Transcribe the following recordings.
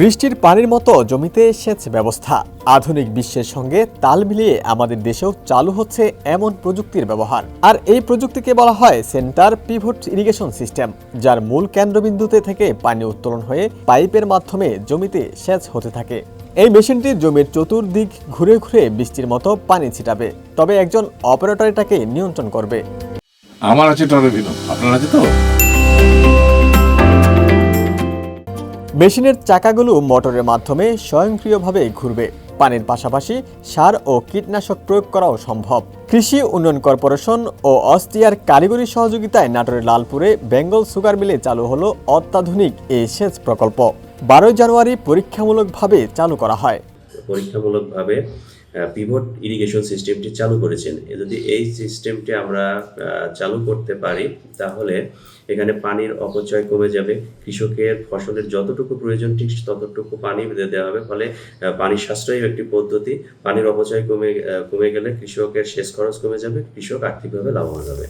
বৃষ্টির পানির মতো জমিতে সেচ ব্যবস্থা। আধুনিক বিশ্বের সঙ্গে তাল মিলিয়ে আমাদের দেশেও চালু হচ্ছে এমন প্রযুক্তির ব্যবহার। আর এই প্রযুক্তিকে বলা হয় সেন্টার পিভট ইরিগেশন সিস্টেম, যার মূল কেন্দ্রবিন্দুতে থেকে পানি উত্তোলন হয়ে পাইপের মাধ্যমে জমিতে সেচ হতে থাকে। এই মেশিনটি জমির চতুর্দিক ঘুরে ঘুরে বৃষ্টির মতো পানি ছিটাবে, তবে একজন অপারেটর এটাকে নিয়ন্ত্রণ করবে। আমার আছে আপনার আছে তো? মেশিনের চাকাগুলো মোটরের মাধ্যমে স্বয়ংক্রিয়ভাবে ঘুরবে। পানির পাশাপাশি সার ও কীটনাশক প্রয়োগ করাও সম্ভব। কৃষি উন্নয়ন কর্পোরেশন ও অস্ট্রিয়ার কারিগরি সহযোগিতায় নাটোরের লালপুরে বেঙ্গল সুগার মিলে চালু হলো অত্যাধুনিক এই সেচ প্রকল্প। বারোই জানুয়ারি পরীক্ষামূলকভাবে চালু করা হয়। পরীক্ষামূলকভাবে পিভট ইরিগেশন সিস্টেমটি চালু করেছেন। যদি এই সিস্টেমটি আমরা চালু করতে পারি তাহলে এখানে পানির অপচয় কমে যাবে। কৃষকের ফসলের যতটুকু প্রয়োজন ঠিক ততটুকু পানি দেওয়া হবে। ফলে আহ, পানি সাশ্রয়ী একটি পদ্ধতি। পানির অপচয় কমে কমে গেলে কৃষকের সেচ খরচ কমে যাবে কৃষক আর্থিকভাবে লাভবান হবে।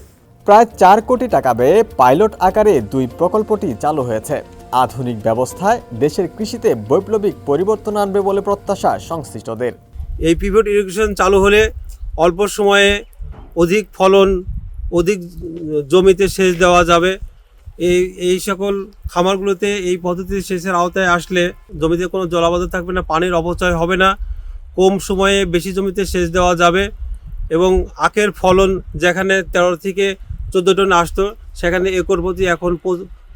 প্রায় চার কোটি টাকা ব্যয়ে পাইলট আকারে দুই প্রকল্পটি চালু হয়েছে। আধুনিক ব্যবস্থায় দেশের কৃষিতে বৈপ্লবিক পরিবর্তন আনবে বলে প্রত্যাশা সংশ্লিষ্টদের। এই পিভট ইরিগেশন চালু হলে অল্প সময়ে অধিক ফলন, অধিক জমিতে সেচ দেওয়া যাবে। এই এই সকল খামারগুলোতে এই পদ্ধতিতে সেচের আওতায় আসলে জমিতে কোনো জলাবদ্ধ থাকবে না, পানির অপচয় হবে না, কম সময়ে বেশি জমিতে সেচ দেওয়া যাবে এবং আখের ফলন যেখানে তেরো থেকে চোদ্দ টন আসতো, সেখানে একর প্রতি এখন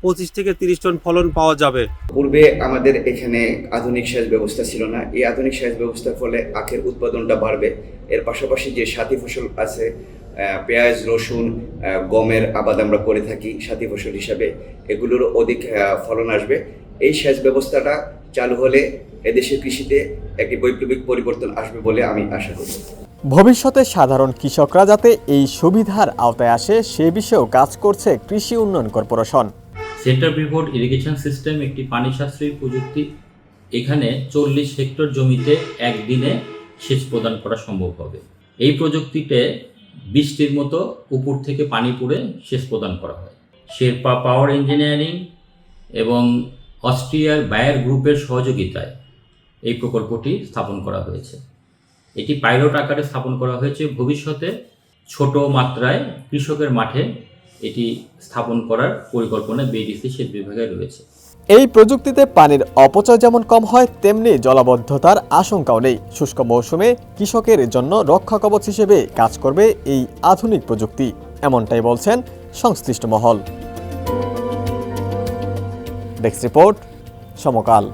পঁচিশ থেকে তিরিশ টন ফলন পাওয়া যাবে। পূর্বে আমাদের এখানে আধুনিক সেচ ব্যবস্থা ছিল না। এই আধুনিক সেচ ব্যবস্থার ফলে আখের উৎপাদনটা বাড়বে। এর পাশাপাশি যে সাথী ফসল আছে পেঁয়াজ রসুন গমের আবাদ আমরা করে থাকি সাথী ফসল হিসাবে এগুলোর অধিক আহ, ফলন আসবে। এই সেচ ব্যবস্থাটা চালু হলে এদেশের কৃষিতে একটি বৈপ্লবিক পরিবর্তন আসবে বলে আমি আশা করি। ভবিষ্যতে সাধারণ কৃষকরা যাতে এই সুবিধার আওতায় আসে সে বিষয়েও কাজ করছে কৃষি উন্নয়ন corporation. Centre pivot irrigation system একটি পানি সাশ্রয়ী প্রযুক্তি। এখানে চল্লিশ হেক্টর জমিতে একদিনে সেচ প্রদান করা সম্ভব হবে। এই প্রযুক্তিতে বৃষ্টির মতো উপর থেকে পানি পড়ে সেচ প্রদান করা হয়। শেরপা পাওয়ার ইঞ্জিনিয়ারিং এবং অস্ট্রিয়ার বায়ার গ্রুপের সহযোগিতায় এই প্রকল্পটি স্থাপন করা হয়েছে। এটি পাইলট আকারে স্থাপন করা হয়েছে। ভবিষ্যতে ছোট মাত্রায় কৃষকের মাঠে এটি স্থাপন করার পরিকল্পনা বিডিসি সেচ বিভাগে রয়েছে। এই প্রযুক্তিতে পানির অপচয় যেমন কম হয়, তেমনি জলাবদ্ধতার আশঙ্কাও নেই। শুষ্ক মৌসুমে কৃষকের জন্য রক্ষা কবচ হিসেবে কাজ করবে এই আধুনিক প্রযুক্তি, এমনটাই বলছেন সংশ্লিষ্ট মহল। Desk report, Samakal.